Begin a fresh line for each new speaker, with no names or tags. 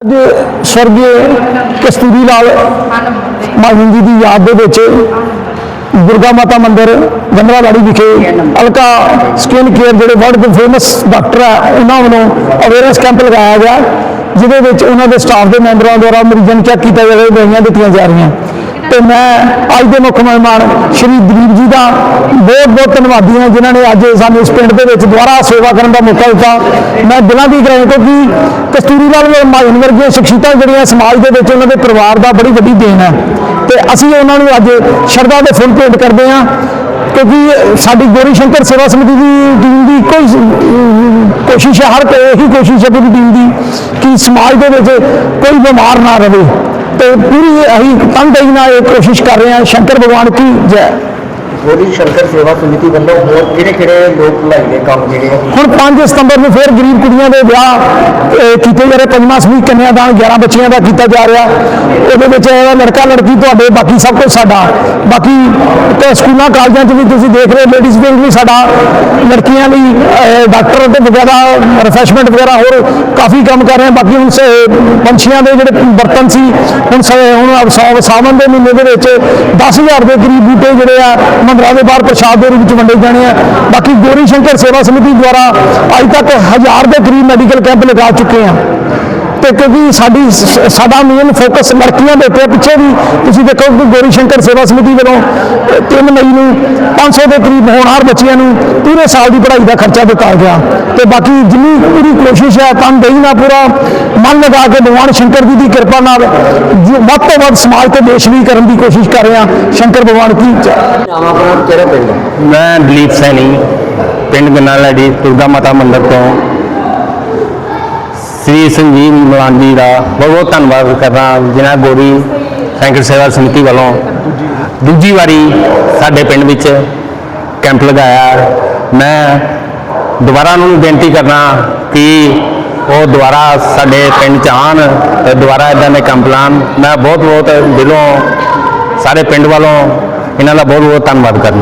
ਅੱਜ ਸਵਰਗੀ ਕਸਤੂਰੀ ਲਾਲ ਮਾਹਿੰਦ ਜੀ ਦੀ ਯਾਦ ਦੇ ਵਿੱਚ ਦੁਰਗਾ ਮਾਤਾ ਮੰਦਿਰ ਗੰਦਰਾਵਾੜੀ ਵਿਖੇ ਅਲਕਾ ਸਕਿਨ ਕੇਅਰ ਜਿਹੜੇ ਵਰਲਡ ਦੇ ਫੇਮਸ ਡਾਕਟਰ ਹੈ ਉਹਨਾਂ ਵੱਲੋਂ ਅਵੇਅਰਨੈਸ ਕੈਂਪ ਲਗਾਇਆ ਗਿਆ, ਜਿਹਦੇ ਵਿੱਚ ਉਹਨਾਂ ਦੇ ਸਟਾਫ ਦੇ ਮੈਂਬਰਾਂ ਦੁਆਰਾ ਮਰੀਜ਼ਾਂ ਨੂੰ ਚੈੱਕ ਕੀਤਾ ਜਾ ਰਿਹਾ ਦਵਾਈਆਂ ਦਿੱਤੀਆਂ ਜਾ ਰਹੀਆਂ। ਤੇ ਮੈਂ ਅੱਜ ਦੇ ਮੁੱਖ ਮਹਿਮਾਨ ਸ਼੍ਰੀ ਦਲੀਪ ਜੀ ਦਾ ਬਹੁਤ ਬਹੁਤ ਧੰਨਵਾਦੀ ਹਾਂ ਜਿਨ੍ਹਾਂ ਨੇ ਅੱਜ ਸਾਨੂੰ ਇਸ ਪਿੰਡ ਦੇ ਵਿੱਚ ਦੁਬਾਰਾ ਸੇਵਾ ਕਰਨ ਦਾ ਮੌਕਾ ਦਿੱਤਾ। ਮੈਂ ਦਿਲਾਂ ਦੀ ਗ੍ਰਹਿ ਕਿਉਂਕਿ ਕਸਤੂਰੀ ਲਾਲ ਮਾਹਨ ਵਰਗੀਆਂ ਸ਼ਖਸੀਅਤਾਂ ਜਿਹੜੀਆਂ ਸਮਾਜ ਦੇ ਵਿੱਚ ਉਹਨਾਂ ਦੇ ਪਰਿਵਾਰ ਦਾ ਬੜੀ ਵੱਡੀ ਦੇਣ ਹੈ। ਤੇ ਅਸੀਂ ਉਹਨਾਂ ਨੂੰ ਅੱਜ ਸ਼ਰਧਾ ਦੇ ਫੁੱਲ ਭੇਟ ਕਰਦੇ ਹਾਂ ਕਿਉਂਕਿ ਸਾਡੀ ਗੋਰੀ ਸ਼ੰਕਰ ਸੇਵਾ ਸਮਿਤੀ ਦੀ ਟੀਮ ਦੀ ਕੋਈ ਅਮ, ਕੋਸ਼ਿਸ਼ ਹੈ ਹਰ ਕੋਈ ਇਹੀ ਕੋਸ਼ਿਸ਼ ਹੈ ਪੂਰੀ ਟੀਮ ਦੀ ਕਿ ਸਮਾਜ ਦੇ ਵਿੱਚ ਕੋਈ ਬਿਮਾਰ ਨਾ ਰਹੇ। ਤੇ ਪੂਰੀ ਅਸੀਂ ਤਨਦੇਹੀ ਨਾਲ ਇਹ ਕੋਸ਼ਿਸ਼ ਕਰ ਰਹੇ ਹਾਂ। ਸ਼ੰਕਰ ਭਗਵਾਨ ਕੀ ਜੈ।
ਗੋਰੀ ਸ਼ੰਕਰ ਸੇਵਾ ਸਮਿਤੀ ਵੱਲੋਂ ਹੋਰ ਕਿਹੜੇ ਕਿਹੜੇ ਲੋਕ ਭਲਾਈ ਦੇ ਕੰਮ ਜਿਹੜੇ ਆ?
ਹੁਣ 5 ਸਤੰਬਰ ਨੂੰ ਫਿਰ ਗਰੀਬ ਕੁੜੀਆਂ ਦੇ ਵਿਆਹ ਕੀਤੇ ਜਾ ਰਹੇ ਪੰਜਵਾਂ ਸਮੂਹ ਕੰਨਿਆਦਾਨ 11 ਬੱਚੀਆਂ ਦਾ ਕੀਤਾ ਜਾ ਰਿਹਾ। ਉਹਦੇ ਵਿੱਚ ਇਹਦਾ ਲੜਕਾ ਲੜਕੀ ਤੁਹਾਡੇ, ਬਾਕੀ ਸਭ ਕੁਝ ਸਾਡਾ। ਬਾਕੀ ਤੇ ਸਕੂਲਾਂ, ਕਾਲਜਾਂ 'ਚ ਵੀ ਤੁਸੀਂ ਦੇਖ ਰਹੇ ਲੇਡੀਜ਼ ਵਿੰਗ ਵੀ ਸਾਡਾ, ਲੜਕੀਆਂ ਲਈ ਡਾਕਟਰ ਤੇ ਵਗੈਰਾ ਰਿਫਰੈਸ਼ਮੈਂਟ ਵਗੈਰਾ ਹੋਰ ਕਾਫੀ ਕੰਮ ਕਰ ਰਹੇ ਹਾਂ ਬਾਕੀ ਹੁਣ ਸ- ਪੰਛੀਆਂ ਦੇ ਜਿਹੜੇ ਬਰਤਨ ਸੀ, ਹੁਣ ਸ- ਹੁਣ ਸਾਵਨ ਦੇ ਮਹੀਨੇ ਦੇ ਵਿੱਚ 10000 ਦੇ ਕਰੀਬ ਬੂਟੇ ਜਿਹੜੇ ਆ ਮੰਦਰਾਂ ਦੇ ਬਾਹਰ ਪ੍ਰਸ਼ਾਦ ਦੇ ਰੂਪ ਵਿੱਚ ਵੰਡੇ ਜਾਣੇ ਆ। ਬਾਕੀ ਗੋਰੀ ਸ਼ੰਕਰ ਸੇਵਾ ਸਮਿਤੀ ਦੁਆਰਾ ਅੱਜ ਤੱਕ ਹਜ਼ਾਰ ਦੇ ਕਰੀਬ ਮੈਡੀਕਲ ਕੈਂਪ ਲਗਾ ਚੁੱਕੇ ਆ। ਤੇ ਕਿਉਂਕਿ ਸਾਡੀ ਸਾਡਾ ਮੇਨ ਫੋਕਸ ਲੜਕੀਆਂ ਦੇ ਉੱਤੇ। ਪਿੱਛੇ ਵੀ। ਤੁਸੀਂ ਦੇਖੋ ਕਿ ਗੋਰੀ ਸ਼ੰਕਰ ਸੇਵਾ ਸਮਿਤੀ ਵੱਲੋਂ 3 ਮਈ ਨੂੰ 500 ਦੇ ਕਰੀਬ ਹੋਣਹਾਰ ਬੱਚਿਆਂ ਨੂੰ ਪੂਰੇ ਸਾਲ ਦੀ ਪੜ੍ਹਾਈ ਦਾ ਖਰਚਾ ਦਿੱਤਾ ਗਿਆ। ਤੇ ਬਾਕੀ ਜਿੰਨੀ ਪੂਰੀ ਕੋਸ਼ਿਸ਼ ਹੈ ਤਨਦੇਹੀ ਨਾਲ ਪੂਰਾ। ਮਨ ਲਗਾ ਕੇ ਭਗਵਾਨ ਸ਼ੰਕਰ ਜੀ ਦੀ ਕਿਰਪਾ ਨਾਲ ਜੋ ਵੱਧ ਤੋਂ ਵੱਧ ਸਮਾਜ ਤੇ ਦੇਸ਼ ਲਈ ਕਰਨ ਦੀ ਕੋਸ਼ਿਸ਼ ਕਰ ਰਹੇ ਹਾਂ ਸ਼ੰਕਰ ਭਗਵਾਨ ਕੀ
ਮੈਂ ਦਲੀਪ ਸੈਣੀ ਪਿੰਡ ਗਨਾਲਾੜੀ ਦੁਰਗਾ ਮਾਤਾ ਮੰਦਿਰ ਤੋਂ। ਸ੍ਰੀ ਸੰਜੀਵ ਮਲਾਂਡੀ ਦਾ ਬਹੁਤ ਬਹੁਤ ਧੰਨਵਾਦ ਕਰਦਾ ਜਿਨ੍ਹਾਂ ਗੋਰੀ ਸੈਂਕੜ ਸੇਵਾ ਸਮਿਤੀ ਵੱਲੋਂ ਦੂਜੀ ਵਾਰੀ ਸਾਡੇ ਪਿੰਡ ਵਿੱਚ ਕੈਂਪ ਲਗਾਇਆ। ਮੈਂ ਦੁਬਾਰਾ ਉਹਨਾਂ ਨੂੰ ਬੇਨਤੀ ਕਰਨਾ ਕਿ ਉਹ ਦੁਬਾਰਾ ਸਾਡੇ ਪਿੰਡ ਚ ਆਉਣ ਤੇ ਦੁਬਾਰਾ ਇਦਾਂ ਦੇ ਕੈਂਪ ਲਾਉਣ। ਮੈਂ ਬਹੁਤ ਬਹੁਤ ਦਿਲੋਂ ਸਾਰੇ ਪਿੰਡ ਵੱਲੋਂ ਇਹਨਾਂ ਦਾ ਬਹੁਤ ਬਹੁਤ ਧੰਨਵਾਦ ਕਰਦਾ।